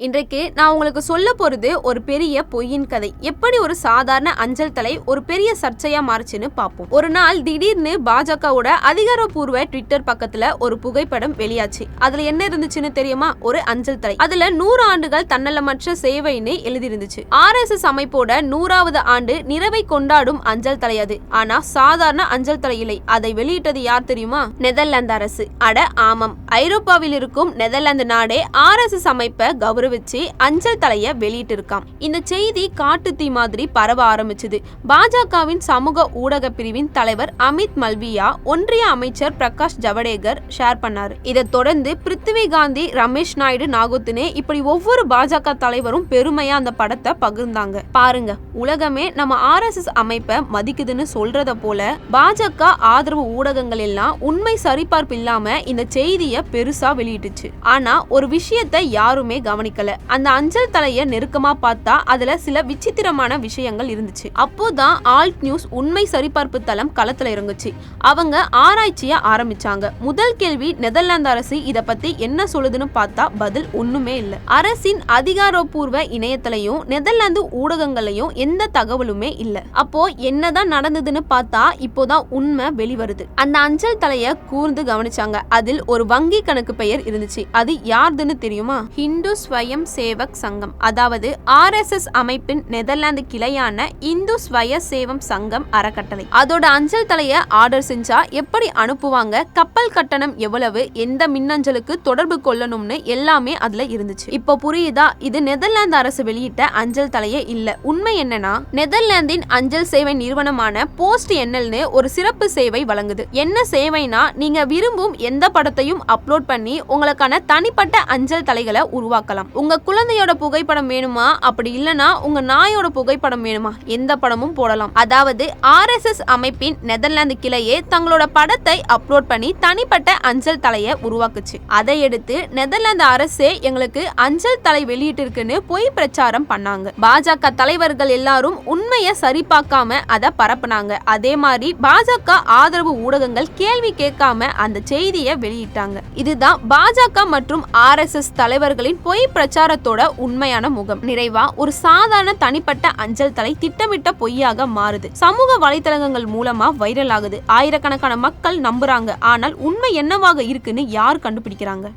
இன்றைக்கு நான் உங்களுக்கு சொல்ல போகிறது ஒரு பெரிய பொய்யின் கதை. எப்படி ஒரு சாதாரண அஞ்சல் தலை ஒரு பெரிய சர்ச்சையா மாறுச்சுன்னு பார்ப்போம். ஒரு நாள் திடீர்னு பாஜகவோட அதிகாரப்பூர்வ ட்விட்டர் பக்கத்துல ஒரு புகைப்படம் வெளியாச்சு. அதுல என்ன இருந்துச்சுன்னு தெரியுமா? ஒரு அஞ்சல் தலை. அதுல நூறு ஆண்டுகள் தன்னலமற்ற சேவைன்னு எழுதியிருந்துச்சு. ஆர் எஸ் எஸ் அமைப்போட நூறாவது ஆண்டு நிறைவை கொண்டாடும் அஞ்சல் தலை அது. ஆனா சாதாரண அஞ்சல் தலை இல்லை. அதை வெளியிட்டது யார் தெரியுமா? நெதர்லாந்து அரசு. அட ஆமாம். ஐரோப்பாவில் இருக்கும் நெதர்லாந்து நாடே ஆர் எஸ் எஸ் அமைப்பை கௌரவிச்சு அஞ்சல் தலைய வெளியிட்டிருக்கான் இந்த செய்தி காட்டு தீ மாதிரி பரவ ஆரம்பிச்சது. பாஜகவின் சமூக ஊடக பிரிவின் தலைவர் அமித் மல்வியா ஒன்றிய அமைச்சர் பிரகாஷ் ஜவடேகர் ஷேர் பண்ணாரு. இதை தொடர்ந்து பிருத்திவி காந்தி ரமேஷ் நாயுடு நாகுத்தினே இப்படி ஒவ்வொரு பாஜக தலைவரும் பெருமையா அந்த படத்தை பகிர்ந்தாங்க. பாருங்க உலகமே நம்ம ஆர்எஸ்எஸ் அமைப்பை மதிக்குதுன்னு சொல்றத போல பாஜக ஆதரவு ஊடகங்கள் எல்லாம் உண்மை சரிபார்ப்பு இல்லாம இந்த செய்தியை பெருசா வெளியிட்டுச்சு. ஆனா ஒரு விஷயத்தை யாருமே கவனிக்கல அந்த அஞ்சல் தலைய நெருக்கமா பார்த்தா அதுல சில விசித்திரமான விஷயங்கள் இருந்துச்சு. அப்போதான் ஆல்ட் நியூஸ் உண்மை சரிபார்ப்பு தளம் களத்துல இறங்குச்சு. அவங்க ஆராய்ச்சிய ஆரம்பிச்சாங்க. முதல் கேள்வி நெதர்லாந்து அரசு இத பத்தி என்ன சொல்லுதுன்னு பார்த்தா பதில் ஒண்ணுமே இல்ல. அரசின் அதிகாரப்பூர்வ இணையத்திலையும் நெதர்லாந்து ஊடகங்களையும் எந்த தகவலுமே இல்ல. அப்போ என்னதான் நடந்ததுன்னு பார்த்தா இப்போதான் உண்மை வெளிவருது. அந்த அஞ்சல் தலைய கூர்ந்து கவனிச்சாங்க. அதில் ஒரு வங்கி கணக்கு பெயர் இருந்துச்சு. அது யாருதுன்னு தெரியுமா? ஹிந்து ஸ்வயம் சேவக் சங்கம். அதாவது ஆர்எஸ்எஸ் அமைப்பின் நெதர்லாந்து கிளையான இந்து ஸ்வய சேவம் சங்கம் அறக்கட்டளை. அதோட அஞ்சல் தலைய ஆர்டர் செஞ்சா எப்படி அனுப்புவாங்க? கப்பல் கட்டணம் எவ்வளவு? எந்த மின்னஞ்சலுக்கு தொடர்பு கொள்ளணும்னு எல்லாமே அதுல இருந்துச்சு. இப்போ புரியுதா? இது நெதர்லாந்து அரசு வெளியிட்ட அஞ்சல் தலையே இல்ல. உண்மை என்னன்னா நெதர்லாந்தின் அஞ்சல் சேவை நிறுவனமான போஸ்ட் என்எல்னு ஒரு சிறப்பு சேவை வழங்குது. என்ன சேவைனா நீங்க விரும்பும் எந்த படத்தையும் அப்லோட் பண்ணி உங்களுக்கான தனிப்பட்ட அஞ்சல் தலைகளை உருவாக்கலாம். உங்கள் குழந்தையோட புகைப்படம் வேணுமா? அப்படி இல்லைன்னா உங்கள் நாயோட புகைப்படம் வேணுமா? எந்த படமும் போடலாம். அதாவது ஆர்எஸ்எஸ் அமைப்பின் நெதர்லாந்து கிளையே தங்களோட படத்தை அப்லோட் பண்ணி தனிப்பட்ட அஞ்சல் தலையை உருவாக்குச்சு. அதை எடுத்து நெதர்லாந்து அரசே எங்களுக்கு அஞ்சல் தலை வெளியிட்டிருக்குன்னு பொய் பிரச்சாரம் பண்ணாங்க. பாஜக தலைவர்கள் எல்லாரும் உண்மையை சரிபார்க்காம அதை பரப்புனாங்க. அதே மாதிரி பாஜக ஆதரவு ஊடகங்கள் கேள்வி கேட்காம அந்த செய்தியை வெளியிட்டாங்க. இதுதான் பாஜக மற்றும் ஆர்எஸ்எஸ் தலைவர்களின் பொய் பிரச்சாரத்தோட உண்மையான முகம். நிறைவா ஒரு சாதாரண தனிப்பட்ட அஞ்சல் தலை திட்டமிட்ட பொய்யாக மாறுது. சமூக வலைத்தளங்கள் மூலமா வைரல் ஆகுது. ஆயிரக்கணக்கான மக்கள் நம்புறாங்க. ஆனால் உண்மை என்னவாக இருக்குன்னு யார் கண்டுபிடிக்கிறாங்க?